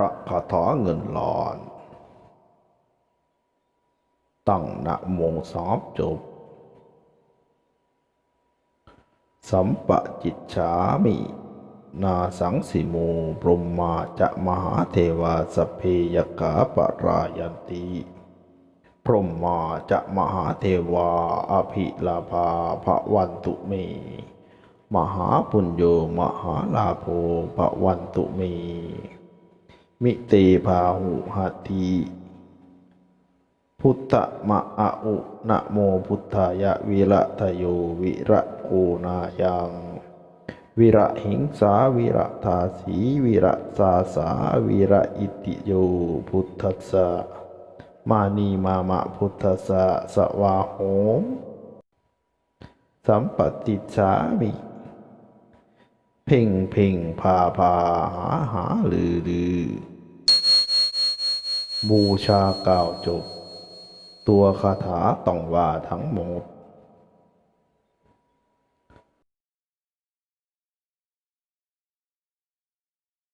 พระคาถาเงินล้าน ตั้งนะโมสามจบ สัมปะจิตฉามิ นาสังสิโมปรมมาจะมหาเทวาสเพยกาปรายันติพรมมาจะมหาเทวาอภิลาภาภวันตุเมมหาปุญโยมหาลาโภภวันตุเม มิเตภาหุหัตถิพุทธมะอะอุนะโมพุทธายะวิระทโยวิระโกนายังวิระหิงสาวิระทาสีวิระสาสาวิระอิติโยพุทธัสสะมานีมามะพุทธัสสะสวาโหมสัมปติสามิเพ่งเพ่งพาพาหาหาลือลือ บูชากล่าวจบ ตัวคาถาต้องว่าทั้งหมด